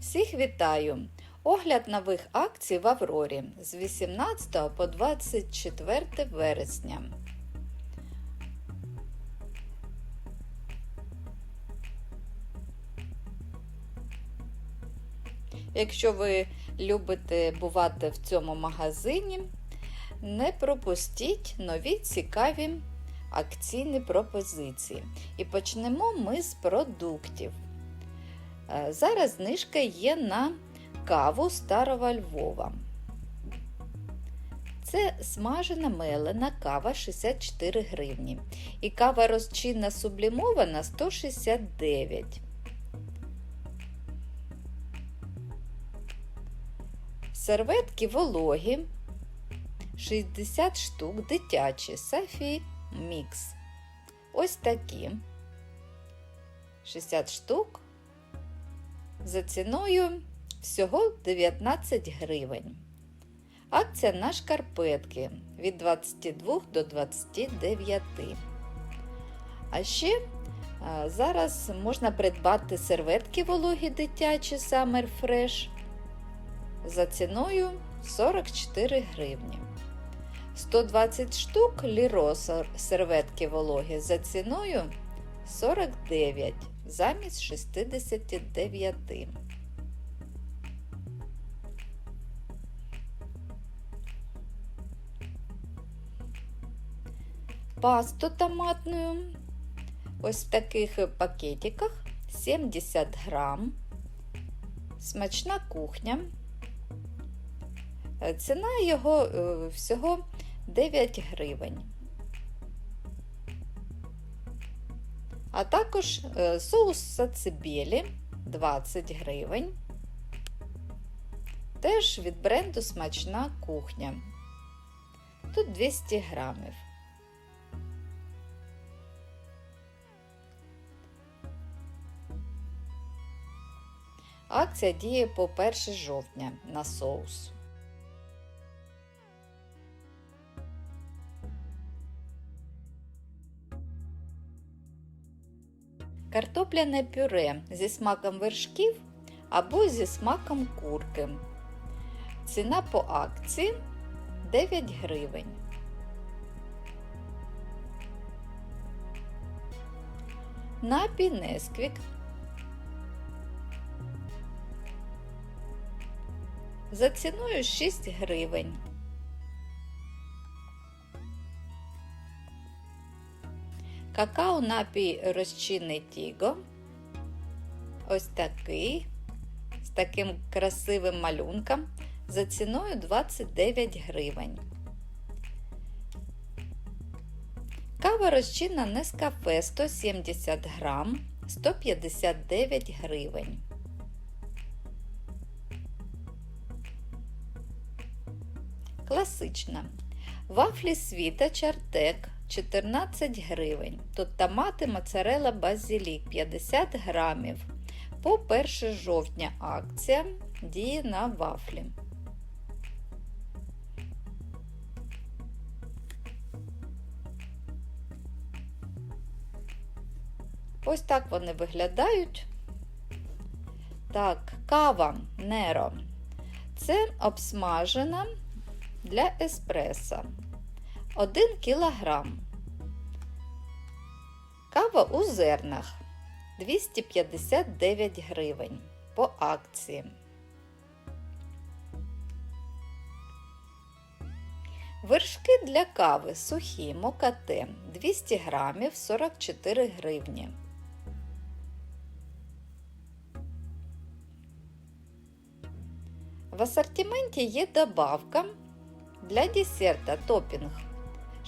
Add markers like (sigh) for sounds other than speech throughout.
Всіх вітаю! Огляд нових акцій в Аврорі з 18 по 24 вересня. Якщо ви любите бувати в цьому магазині, не пропустіть нові цікаві акційні пропозиції. І почнемо ми з продуктів. Е, Зараз знижка є на каву Старого Львова. Це смажена мелена кава 64 гривні. І кава розчинна сублімована 169. Серветки вологі 60 штук дитячі Сафі Мікс. Ось такі 60 штук за ціною всього 19 гривень. Акція на шкарпетки від 22 до 29. А ще зараз можна придбати серветки вологі дитячі Summer Fresh за ціною 44 гривні. 120 штук ліро серветки вологі за ціною 49 замість 69. Пасту томатную ось в таких пакетиках 70 грам. Смачна кухня. Ціна його всього 9 гривень. А також соус сацибелі 20 гривень. Теж від бренду Смачна кухня. Тут 200 грамів. Акція діє по 1 жовтня на соус. Картопляне пюре зі смаком вершків або зі смаком курки. Ціна по акції 9 гривень. Напій Несквік за ціною 6 гривень. Какао напій розчинний Тіго. Ось такий, з таким красивим малюнком за ціною 29 гривень. Кава розчинна Нескафе 170 грам 159 гривень. Класична. Вафлі світа Чартек 14 гривень. Тут томати, моцарела, базилік 50 грамів. По 1 жовтня акція діє на вафлі. Ось так вони виглядають. Так, кава Неро. Це обсмажена для еспресо 1 кг. Кава у зернах 259 гривень по акції. Вершки для кави сухі мокате 200 грамів 44 гривні. В асортименті є добавка для десерта топінг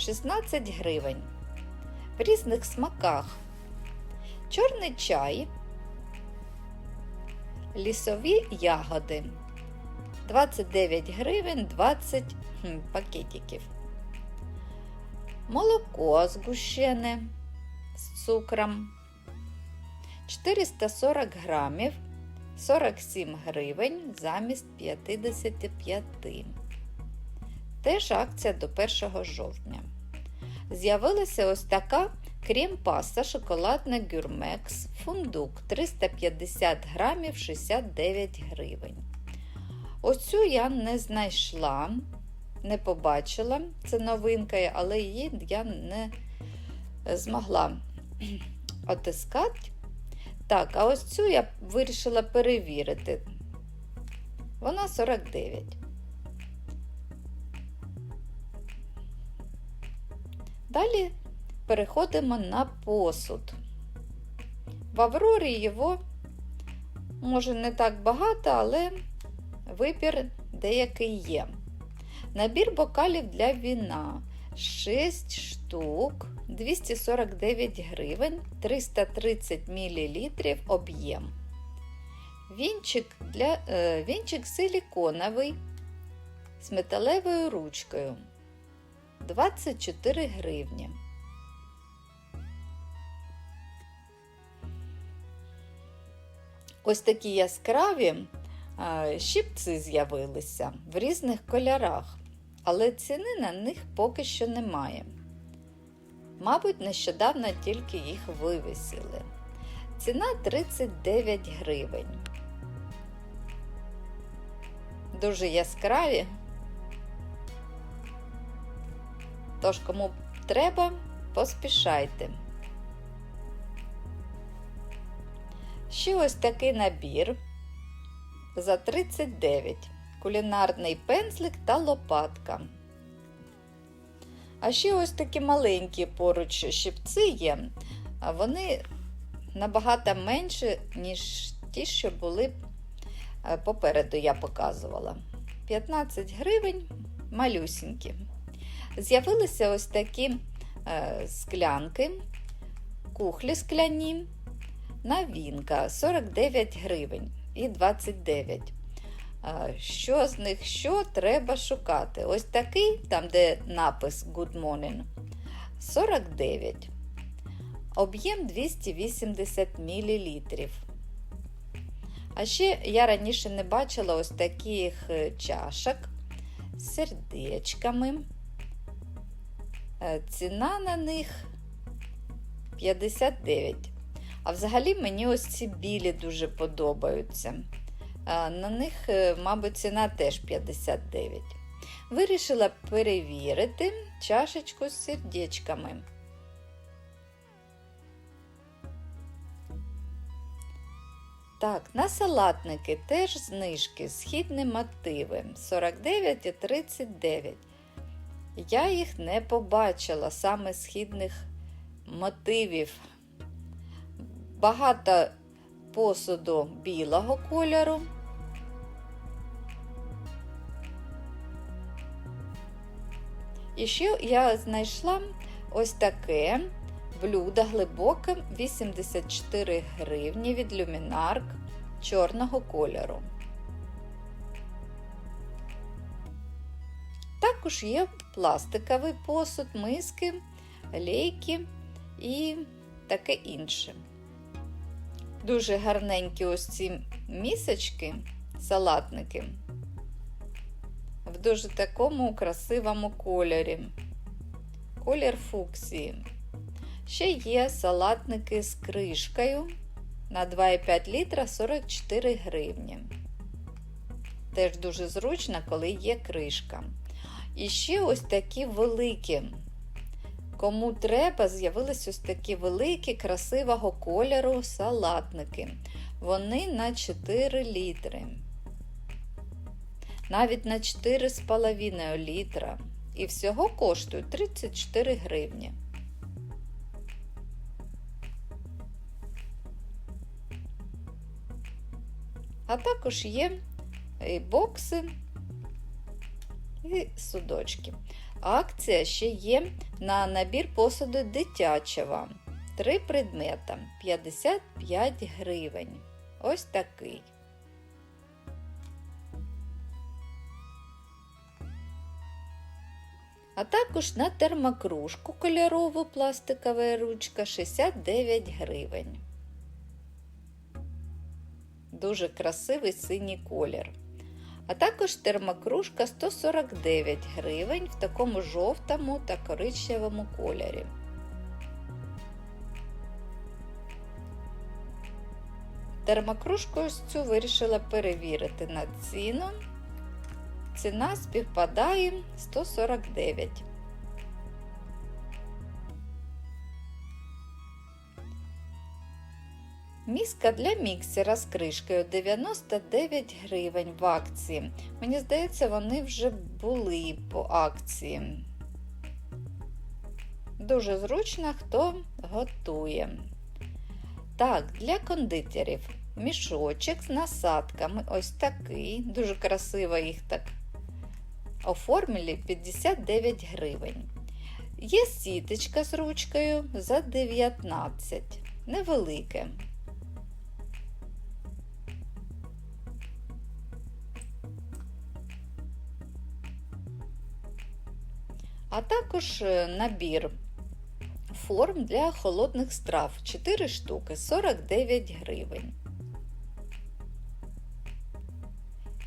16 гривень. В різних смаках. Чорний чай, лісові ягоди 29 гривень 20 хм, пакетиків. Молоко згущене з цукром 440 грамів 47 гривень замість 55. Теж акція до 1 жовтня. З'явилася ось така Крем паста шоколадна гюрмекс, фундук 350 грамів 69 гривень. Оцю я не знайшла, не побачила. Це новинка, але її я не змогла отискати. Так, а ось цю я вирішила перевірити. Вона 49. Далі переходимо на посуд. В Аврорі його, може, не так багато, але вибір деякий є. Набір бокалів для віна 6 штук, 249 гривень, 330 мл об'єм. Вінчик, для, е, вінчик силіконовий з металевою ручкою 24 гривні. Ось такі яскраві щипці з'явилися в різних кольорах, але ціни на них поки що немає. Мабуть, нещодавно тільки їх вивісили. Ціна 39 гривень. Дуже яскраві. Тож, кому треба, поспішайте. Ще ось такий набір за 39 кулінарний пензлик та лопатка. А ще ось такі маленькі поруч щипці є, вони набагато менші, ніж ті, що були е, попереду, я показувала. 15 гривень малюсінькі. З'явилися ось такі е, склянки, кухлі скляні, новинка 49 гривень і 29. Що з них що треба шукати? Ось такий, там, де напис Good Morning, 49. Об'єм 280 мл. А ще я раніше не бачила ось таких е, чашок з сердечками. Е, ціна на них 59. А взагалі мені ось ці білі дуже подобаються. На них, е, мабуть, ціна теж 59. Вирішила перевірити чашечку з сердечками. Так, на салатники теж знижки, східні мотиви 49 і 39. Я їх не побачила, саме східних мотивів. Багато посуду білого кольору. І ще я знайшла ось таке блюдо глибоке 84 гривні від люмінарк чорного кольору. Також є пластиковий посуд, миски, лейки і таке інше. Дуже гарненькі ось ці місочки, салатники в дуже такому красивому кольорі. Колір фуксії. Ще є салатники з кришкою на 2,5 літра 44 гривні. Теж дуже зручно, коли є кришка. І ще ось такі великі. Кому треба, з'явились ось такі великі, красивого кольору салатники. Вони на 4 літри навіть на 4,5 літра. І всього коштують 34 гривні. А також є бокси і судочки. Акція ще є на набір посуду дитячого. Три предмета 55 гривень. Ось такий. а також на термокружку кольорову пластикова ручка 69 гривень. Дуже красивий синій колір а також термокружка 149 гривень в такому жовтому та коричневому кольорі. Термокружку ось цю вирішила перевірити на ціну. Ціна співпадає 149 Міска для міксера з кришкою 99 гривень в акції. Мені здається, вони вже були по акції. Дуже зручно, хто готує. Так, для кондитерів мішочок з насадками. Ось такий. Дуже красиво їх так оформили 59 гривень. Є сіточка з ручкою за 19, невелике. А також е, набір форм для холодних страв 4 штуки 49 гривень.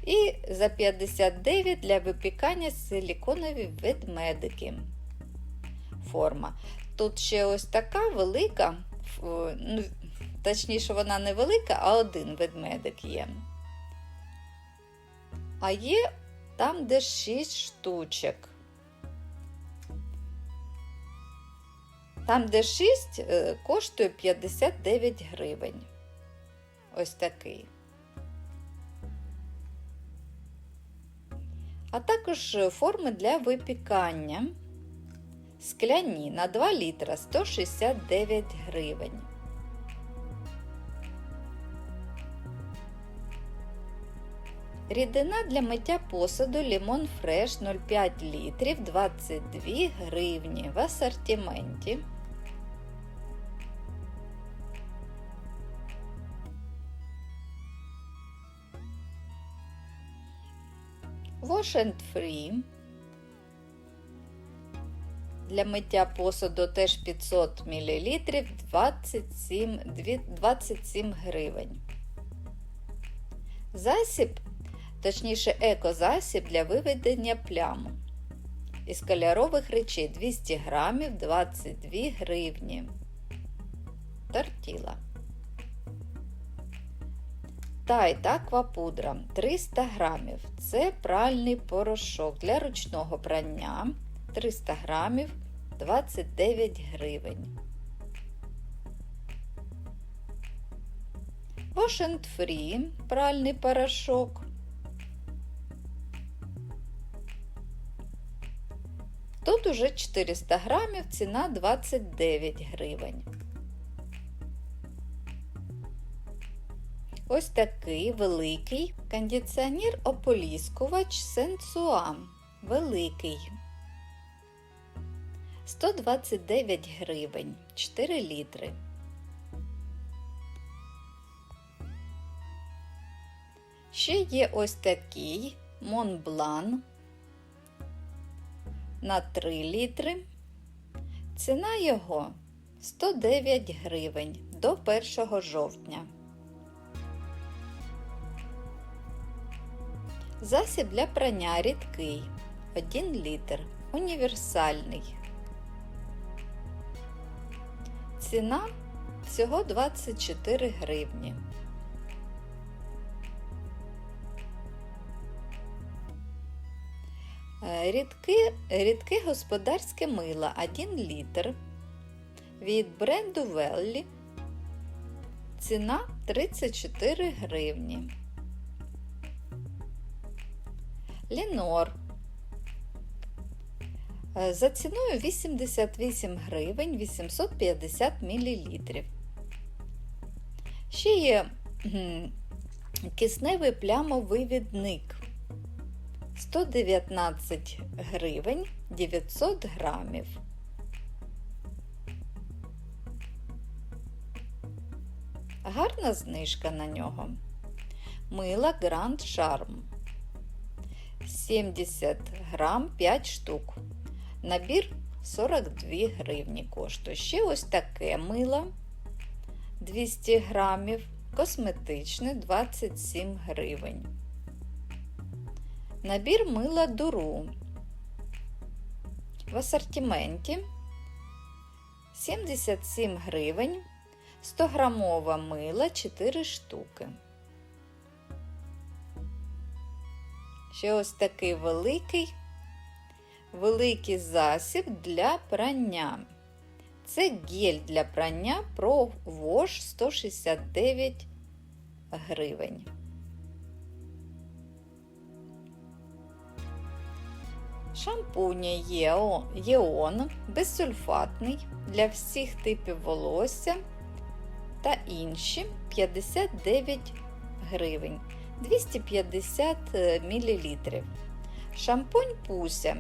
І за 59 для випікання силіконові ведмедики. Форма. Тут ще ось така велика, ну, точніше, вона не велика, а один ведмедик є. А є там, де 6 штучок. Там, де 6, е, коштує 59 гривень. Ось такий. А також форми для випікання. Скляні на 2 літра 169 гривень. Рідина для миття посуду Limon Fresh 0,5 літрів 22 гривні в асортименті. Wash and Free. Для миття посуду теж 500 мл 27, 27 гривень. Засіб, точніше, екозасіб для виведення плям. Із кольорових речей 200 грамів 22 гривні. Тортіла. Тайт аквапудра 300 грамів. Це пральний порошок для ручного прання 300 грамів 29 гривень. Wash Free пральний порошок. Тут уже 400 грамів, ціна 29 гривень. Ось такий великий кондиціонер ополіскувач Сенсуа. Великий. 129 гривень 4 літри. Ще є ось такий Монблан на 3 літри. Ціна його 109 гривень до 1 жовтня. Засіб для прання рідкий 1 літр. Універсальний. Ціна всього 24 гривні. Рідке, рідке господарське мило 1 літр від бренду Веллі. Ціна 34 гривні. Лінор. За ціною 88 гривень 850 мл. Ще є кисневий плямовий відник 119 гривень 900 грамів. Гарна знижка на нього. Мила Grand Charm 70 грам 5 штук. Набір 42 гривні коштує. Ще ось таке мило 200 грамів, косметичне 27 гривень. Набір мила дуру. В асортименті 77 гривень 100 грамова мила 4 штуки. Ще ось такий великий, великий засіб для прання. Це гель для прання Pro Wash 169 гривень. Шампунь Єо- Єон безсульфатний для всіх типів волосся та інші 59 гривень 250 мл. Шампунь Пуся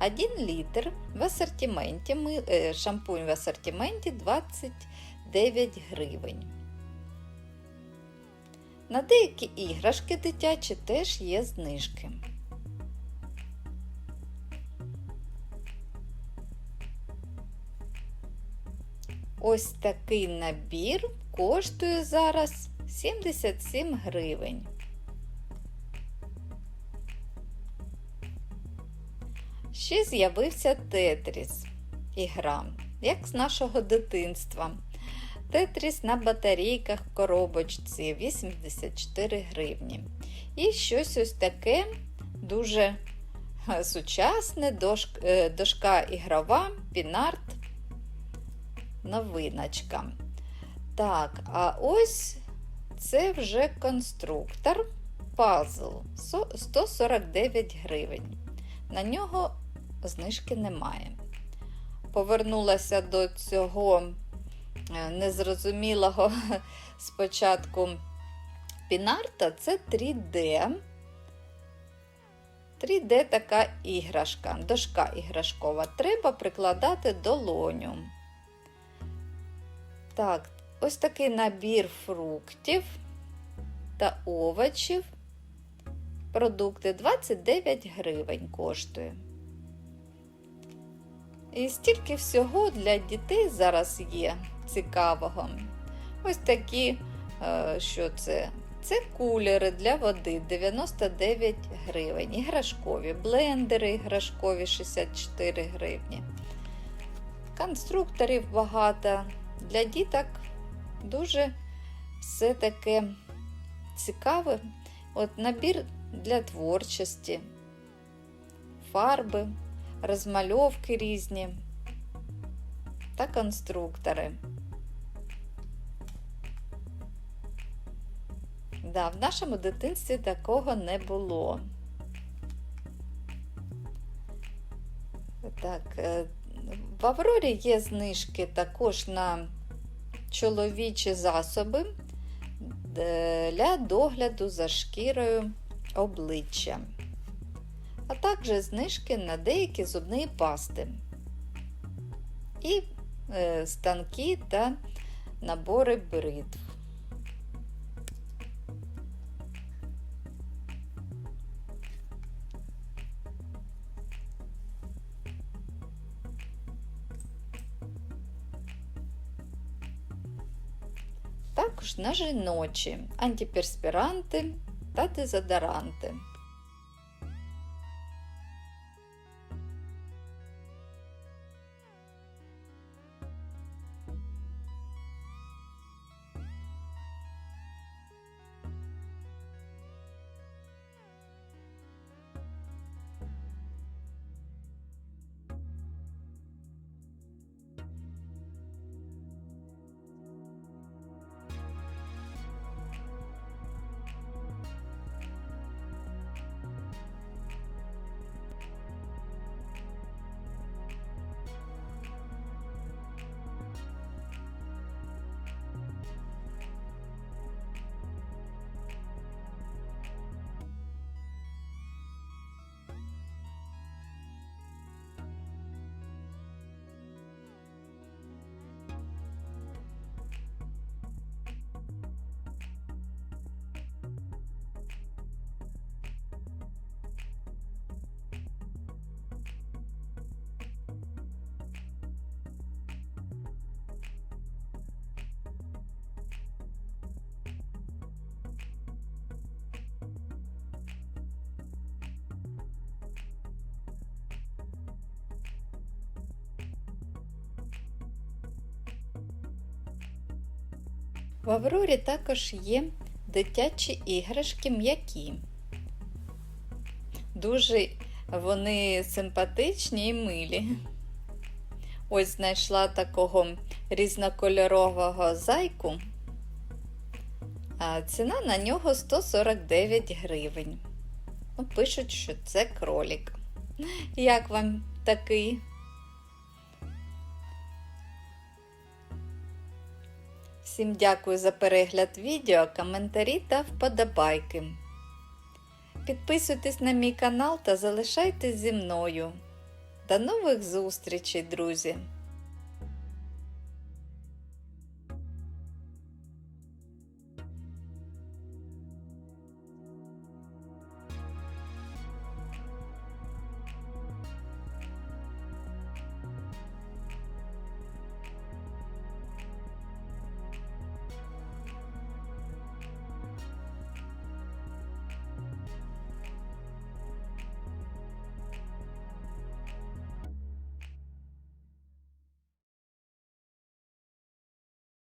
1 літр в асортименті. Е, Шампунь в асортименті 29 гривень. На деякі іграшки дитячі теж є знижки. Ось такий набір коштує зараз 77 гривень. Ще з'явився Тетріс ігра, як з нашого дитинства. Тетріс на батарейках в коробочці 84 гривні. І щось ось таке дуже е, сучасне, е, дошка ігрова, пінарт, новиночка. Так, а ось це вже конструктор пазл 149 гривень. На нього знижки немає. Повернулася до цього е, незрозумілого (laughs) спочатку пінарта. Це 3D. 3D така іграшка, дошка іграшкова. Треба прикладати долоню. Так, ось такий набір фруктів та овочів. Продукти 29 гривень коштує. І стільки всього для дітей зараз є цікавого. Ось такі, е, що це? Це кулери для води 99 гривень. Іграшкові, блендери іграшкові 64 гривні. Конструкторів багато. Для діток дуже все таке цікаве. От набір для творчості, фарби, розмальовки різні та конструктори. Да, в нашому дитинстві такого не було. Так, е, в Аврорі є знижки також на чоловічі засоби для догляду за шкірою обличчя, а також знижки на деякі зубні пасти і е, станки та набори бритв. Також на жіночі антиперспіранти та дезодоранти. В Аврорі також є дитячі іграшки м'які. Дуже вони симпатичні і милі. Ось знайшла такого різнокольорового зайку. А ціна на нього 149 гривень. Ну, пишуть, що це кролік. Як вам такий? Всім дякую за перегляд відео, коментарі та вподобайки. Підписуйтесь на мій канал та залишайтесь зі мною. До нових зустрічей, друзі!